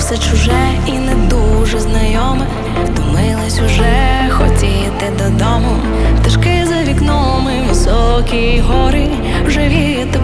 все чуже і не дуже знайоме, втомилась уже хотіти додому. Пташки за вікном, і високі гори вже вітер